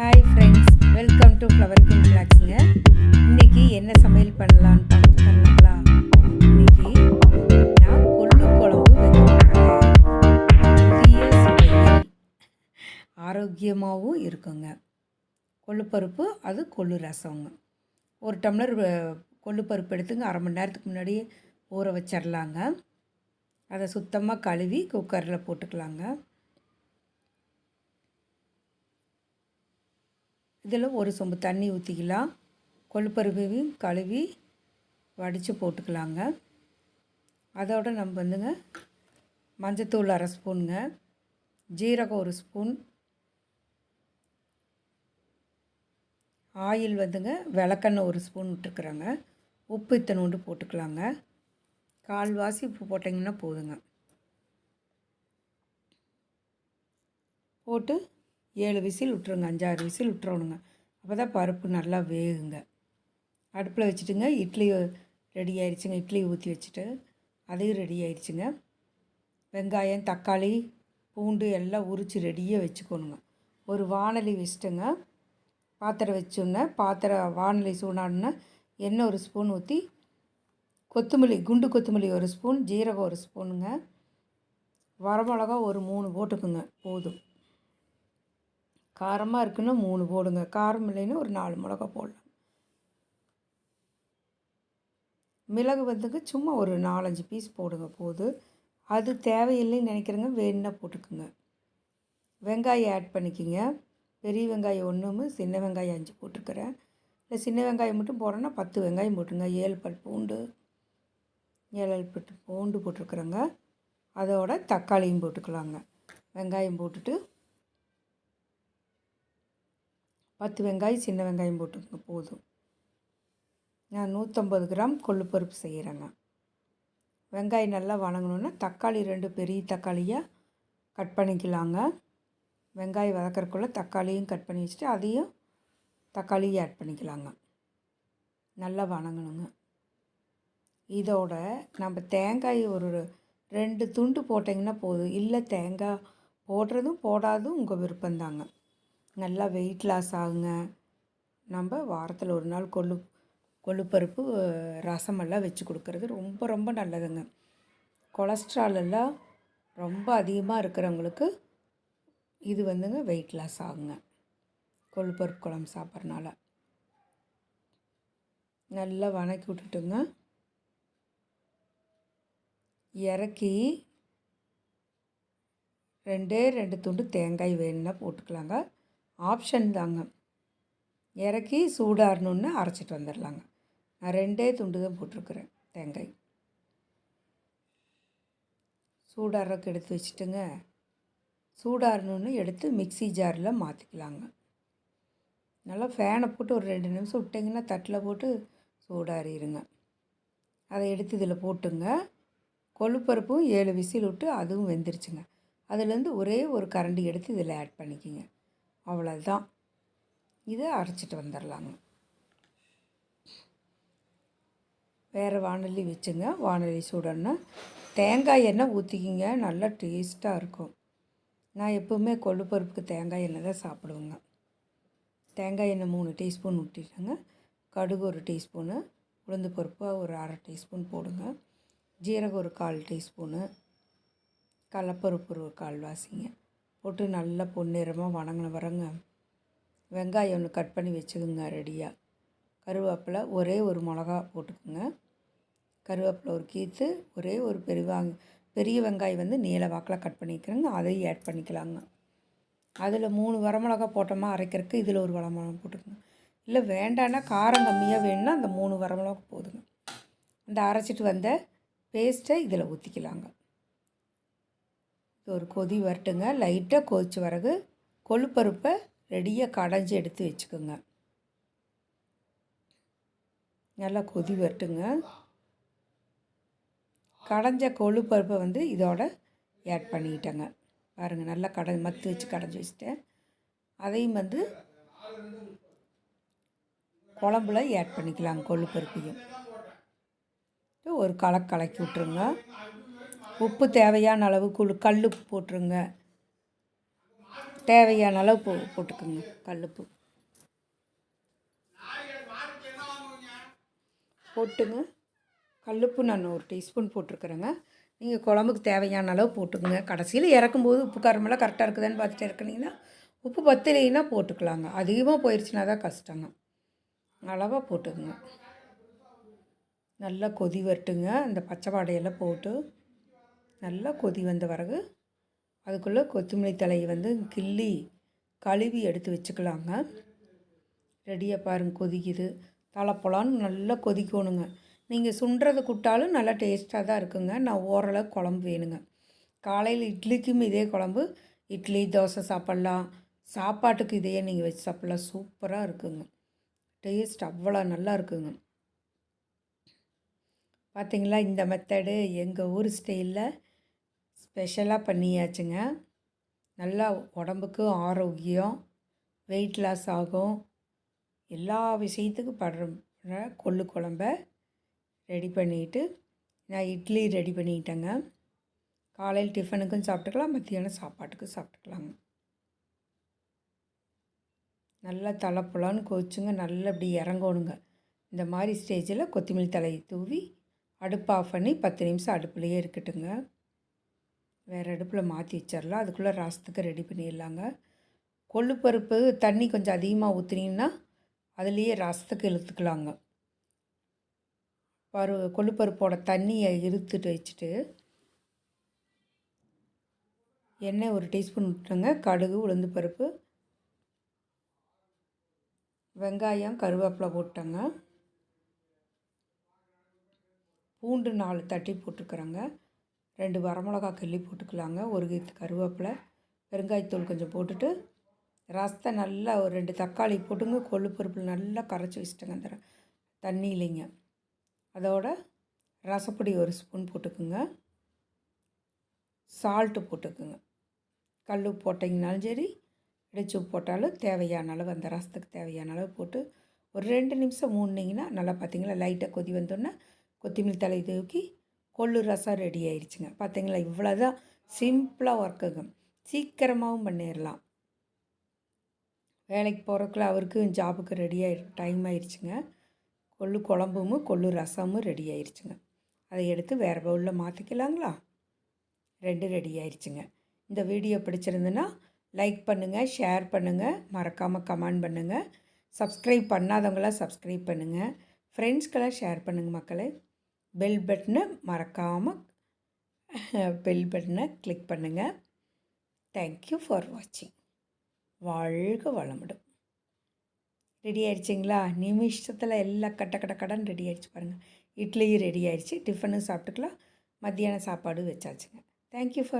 Hi friends welcome to flower king பிளாக்ஸுங்க இன்றைக்கி என்ன சமையல் பண்ணலான்னு பார்த்து பண்ணலாங்களா இன்றைக்கி நான் கொள்ளு குழம்பு சுவையில் ஆரோக்கியமாகவும் இருக்குங்க. கொள்ளுப்பருப்பு அது கொள்ளு ரசங்க ஒரு டம்ளர் கொள்ளுப்பருப்பு எடுத்துங்க. அரை மணி நேரத்துக்கு முன்னாடியே ஊற வச்சிடலாங்க அதை சுத்தமாக கழுவி குக்கரில் போட்டுக்கலாங்க. இதில் ஒரு சொம்பு தண்ணி ஊற்றிக்கலாம். கொழுப்பருப்பையும் கழுவி வடித்து போட்டுக்கலாங்க. அதோட நம்ம வந்துங்க மஞ்சத்தூள் அரை ஸ்பூனுங்க ஜீரகம் ஒரு ஸ்பூன் ஆயில் வந்துங்க விளக்கெண்ணெய் ஒரு ஸ்பூன் விட்டுருக்குறேங்க. உப்பு இத்தனோண்டு போட்டுக்கலாங்க. கால்வாசி உப்பு போட்டிங்கன்னா போதுங்க. போட்டு ஏழு விசில் விட்ருங்க அஞ்சாறு விசில் விட்டுறணுங்க. அப்போ தான் பருப்பு நல்லா வேகுங்க. அடுப்பில் வச்சுட்டுங்க இட்லி ரெடி ஆயிடுச்சுங்க. இட்லி ஊற்றி வச்சுட்டு அதையும் ரெடி ஆயிடுச்சுங்க. வெங்காயம் தக்காளி பூண்டு எல்லாம் உரித்து ரெடியாக வச்சுக்கணுங்க. ஒரு வானலி வச்சுட்டுங்க பாத்திரம் வச்சோன்னே பாத்திரம் வானலி சூடானோன்னே எண்ணெய் ஒரு ஸ்பூன் ஊற்றி கொத்தமல்லி குண்டு கொத்தமல்லி ஒரு ஸ்பூன் ஜீரகம் ஒரு ஸ்பூனுங்க. வரமிளகா ஒரு மூணு போட்டுக்குங்க போதும். காரமாக இருக்குன்னா மூணு போடுங்க. காரம் இல்லைன்னா ஒரு நாலு மிளகா போடலாம். மிளகு வந்துங்க சும்மா ஒரு நாலஞ்சு பீஸ் போடுங்க போதும் அது தேவையில்லைன்னு நினைக்கிறேங்க வேணுன்னா போட்டுக்குங்க. வெங்காயம் ஆட் பண்ணிக்கிங்க. பெரிய வெங்காயம் ஒன்றுமே சின்ன வெங்காயம் அஞ்சு போட்டுக்கிறேன். இல்லை சின்ன வெங்காயம் மட்டும் போடுறேன்னா பத்து வெங்காயம் போட்டுங்க ஏழு பல் பூண்டு ஏழு பட்டு பூண்டு போட்டிருக்குறேங்க அதோட தக்காளியும் போட்டுக்கலாங்க. வெங்காயம் போட்டுட்டு பத்து வெங்காயம் சின்ன வெங்காயம் போட்டுக்கோங்க போதும். நான் நூற்றம்பது கிராம் கொள்ளுப்பருப்பு செய்கிறேங்க. வெங்காயம் நல்லா வணங்கணுன்னா தக்காளி ரெண்டு பெரிய தக்காளியாக கட் பண்ணிக்கலாங்க. வெங்காயம் வதக்கறக்குள்ளே தக்காளியும் கட் பண்ணி வச்சுட்டு அதையும் தக்காளியும் ஆட் பண்ணிக்கலாங்க. நல்லா வணங்கணுங்க. இதோட நம்ம தேங்காய் ஒரு ரெண்டு துண்டு போட்டிங்கன்னா போதும். இல்லை தேங்காய் போடுறதும் போடாதும் உங்கள் விருப்பம்தாங்க. நல்லா வெயிட் லாஸ் ஆகுங்க. நம்ம வாரத்தில் ஒரு நாள் கொள்ளு கொள்ளுப்பருப்பு ரசமெல்லாம் வச்சு கொடுக்கறது ரொம்ப ரொம்ப நல்லதுங்க. கொலஸ்ட்ரால் எல்லாம் ரொம்ப அதிகமாக இருக்கிறவங்களுக்கு இது வந்துங்க வெயிட் லாஸ் ஆகுங்க. கொள்ளுப்பருப்பு குழம்பு சாப்பிட்றனால. நல்லா வணக்கி விட்டுட்டுங்க. இறக்கி ரெண்டே ரெண்டு துண்டு தேங்காய் வேணும்னா போட்டுக்கலாங்க. ஆப்ஷன் தாங்க. இறக்கி சூடாறணுன்னு அரைச்சிட்டு வந்துடலாங்க நான் ரெண்டே துண்டு தான் போட்டிருக்கிறேன் தேங்காய். சூடாறக்கு எடுத்து வச்சுட்டுங்க. சூடாறணுன்னு எடுத்து மிக்ஸி ஜாரில் மாற்றிக்கலாங்க நல்லா ஃபேனை போட்டு ஒரு ரெண்டு நிமிஷம் விட்டிங்கன்னா தட்டில் போட்டு சூடாறிடுங்க அதை எடுத்து இதில் போட்டுங்க. கொழுப்பருப்பும் ஏழு விசில் விட்டு அதுவும் வெந்துருச்சுங்க. அதுலேருந்து ஒரே ஒரு கரண்டி எடுத்து இதில் ஆட் பண்ணிக்கிங்க. அவ்வளோதான் இதை அரைச்சிட்டு வந்துடலாங்க வேறு வானொலி வச்சுங்க. வானொலி சூடன்னா தேங்காய் எண்ணெய் ஊற்றிக்கிங்க நல்லா டேஸ்ட்டாக இருக்கும். நான் எப்போவுமே கொள்ளுப்பருப்புக்கு தேங்காய் எண்ணெய் தான் சாப்பிடுவேங்க. தேங்காய் எண்ணெய் மூணு டீஸ்பூன் ஊற்றிட்டேங்க கடுகு ஒரு டீஸ்பூனு உளுந்து பருப்பு ஒரு அரை டீஸ்பூன் போடுங்க. ஜீரகம் ஒரு கால் டீஸ்பூனு கடலப்பருப்பு ஒரு கால்வாசிங்க. போட்டு நல்லா பொன்னிறமாக வணங்கின வரங்க வெங்காயம் ஒன்று கட் பண்ணி வச்சுக்கோங்க ரெடியாக கருவேப்பிலை ஒரே ஒரு மிளகா போட்டுக்கோங்க. கருவேப்பிலை ஒரு கீத்து ஒரே ஒரு பெரிய பெரிய வெங்காயம் வந்து நீல வாக்கில் கட் பண்ணிக்கிறேங்க அதையும் ஆட் பண்ணிக்கலாங்க. அதில் மூணு வரமிளகா போட்டோமா அரைக்கிறதுக்கு இதில் ஒரு வரமிளகா போட்டுக்கோங்க. இல்லை வேண்டான்னா காரம் கம்மியாக வேணும்னா அந்த மூணு வரமிளகா போதுங்க. அந்த அரைச்சிட்டு வந்த பேஸ்ட்டை இதில் ஊற்றிக்கலாங்க இது ஒரு கொதி வரட்டுங்க. லைட்டாக கொதிச்ச பிறகு கொழுப்பருப்பை ரெடியாக கடைஞ்சி எடுத்து வச்சுக்கோங்க. நல்லா கொதி வரட்டுங்க. கடைஞ்ச கொழுப்பருப்பை வந்து இதோட ஆட் பண்ணிக்கிட்டேங்க பாருங்கள் நல்லா கடை மத்து வச்சு கடைஞ்சி வச்சுட்டேன். அதையும் வந்து குழம்புல ஆட் பண்ணிக்கலாங்க கொள்ளுப்பருப்பையும் ஒரு கலக்கு கலக்கி விட்ருங்க உப்பு தேவையான அளவு குழு கல் உப்பு போட்டுருங்க. தேவையான அளவு போ போட்டுக்குங்க கல்லுப்பு. போட்டுங்க. கல்லுப்பு நான் ஒரு டீஸ்பூன் போட்டிருக்கிறேங்க. நீங்கள் குழம்புக்கு தேவையான அளவு போட்டுக்குங்க. கடைசியில் இறக்கும்போது உப்பு காரமெல்லாம் கரெக்டாக இருக்குதான்னு பார்த்துட்டு இறக்குனீங்கன்னா உப்பு பத்தலைன்னா போட்டுக்கலாங்க. அதிகமாக போயிடுச்சுன்னா தான் கஷ்டங்க. அளவாக போட்டுக்குங்க. நல்லா கொதி வரட்டுங்க. அந்த பச்சை வாடையெல்லாம் போட்டு நல்லா கொதி வந்த பிறகு அதுக்குள்ளே கொத்தமல்லி தலையை வந்து கிள்ளி கழுவி எடுத்து வச்சுக்கலாங்க. ரெடியாக பாருங்க கொதிக்குது. தலைப்பொலான்னு நல்லா கொதிக்கணுங்க. நீங்கள் சுண்டுறது குட்டாலும் நல்லா டேஸ்ட்டாக தான் இருக்குங்க. நான் ஓரளவு குழம்பு வேணுங்க. காலையில் இட்லிக்கும் இதே குழம்பு. இட்லி தோசை சாப்பிட்லாம். சாப்பாட்டுக்கு இதையே நீங்கள் வச்சு சாப்பிட்லாம். சூப்பராக இருக்குங்க. டேஸ்ட் அவ்வளோ நல்லா இருக்குங்க. பார்த்தீங்களா இந்த மெத்தடு எங்கள் ஊர் ஸ்டைலில் ஸ்பெஷலாக பண்ணியாச்சுங்க. நல்லா உடம்புக்கு ஆரோக்கியம் வெயிட் லாஸ் ஆகும். எல்லா விஷயத்துக்கும் படுற கொள்ளு குழம்ப ரெடி பண்ணிவிட்டு நான் இட்லி ரெடி பண்ணிக்கிட்டேங்க காலையில் டிஃபனுக்கும் சாப்பிட்டுக்கலாம் மத்தியானம் சாப்பாட்டுக்கும் சாப்பிட்டுக்கலாங்க. நல்லா தலைப்புலான்னு கொச்சுங்க நல்லா அப்படி இறங்கணுங்க. இந்த மாதிரி ஸ்டேஜில் கொத்தமல்லி தலையை தூவி அடுப்பு ஆஃப் பண்ணி பத்து நிமிஷம் அடுப்புலையே இருக்கட்டுங்க. வேறு அடுப்பில் மாற்றி வச்சிடலாம் அதுக்குள்ளே ரசத்துக்கு ரெடி பண்ணிடலாங்க கொள்ளுப்பருப்பு தண்ணி கொஞ்சம் அதிகமாக ஊற்றுனீங்கன்னா அதுலேயே ரசத்துக்கு இழுத்துக்கலாங்க. பரு கொள்ளுப்பருப்போட தண்ணியை இழுத்துட்டு வச்சுட்டு எண்ணெய் ஒரு டீஸ்பூன் விட்டுருங்க கடுகு உளுந்து பருப்பு வெங்காயம் கருவேப்பிலை போட்டேங்க. பூண்டு நாலு தட்டி போட்டுக்கிறேங்க. ரெண்டு வரமிளகா கிள்ளி போட்டுக்கலாங்க. ஒரு கீத்து கருவேப்பிலை பெருங்காயத்தூள் கொஞ்சம் போட்டுட்டு ரசத்தை நல்லா ஒரு ரெண்டு தக்காளி போட்டுங்க. கொள்ளு பருப்பில் நல்லா கரைச்சி வச்சுட்டேங்க அந்த தண்ணி இல்லைங்க அதோட ரசப்பொடி ஒரு ஸ்பூன் போட்டுக்குங்க. சால்ட்டு போட்டுக்குங்க. கல் போட்டிங்கனாலும் சரி இடிச்சு போட்டாலும் தேவையான அளவு அந்த ரசத்துக்கு தேவையான அளவு போட்டு ஒரு ரெண்டு நிமிஷம் மூணுனிங்கன்னா நல்லா பார்த்தீங்களா லைட்டாக கொதி வந்தோன்னே கொத்தமல்லி தலை தூக்கி கொள்ளு ரசம் ரெடி ஆயிடுச்சுங்க பார்த்தீங்களா இவ்வளோ தான் சிம்பிளாக ஒர்க்குங்க சீக்கிரமாகவும் பண்ணிடலாம் வேலைக்கு போகிறதுக்குள்ள அவருக்கு ஜாபுக்கு ரெடி ஆகி டைம் ஆயிடுச்சுங்க கொள்ளு குழம்பும் கொள்ளு ரசமும் ரெடி ஆயிடுச்சுங்க அதை எடுத்து வேறு பவுலில் மாற்றிக்கலாங்களா ரெண்டு ரெடி ஆயிடுச்சுங்க இந்த வீடியோ பிடிச்சிருந்துன்னா லைக் பண்ணுங்கள் ஷேர் பண்ணுங்கள் மறக்காமல் கமெண்ட் பண்ணுங்கள் சப்ஸ்கிரைப் பண்ணாதவங்களாம் சப்ஸ்கிரைப் பண்ணுங்கள் ஃப்ரெண்ட்ஸ்க்கெல்லாம் ஷேர் பண்ணுங்கள் மக்களே. பெல் பட்டனை மறக்காமல் பெல் பட்டனை கிளிக் பண்ணுங்கள் தேங்க்யூ ஃபார் வாட்சிங் வாழ்க வளமிடும் ரெடி ஆயிடுச்சிங்களா? நிமிஷத்தில் எல்லாம் கட்ட கட்ட கடன் ரெடி ஆயிடுச்சு பாருங்கள் இட்லியும் ரெடி ஆயிடுச்சு. டிஃபனும் சாப்பிட்டுக்கலாம். மத்தியானம் சாப்பாடு வச்சாச்சுங்க. Thank you for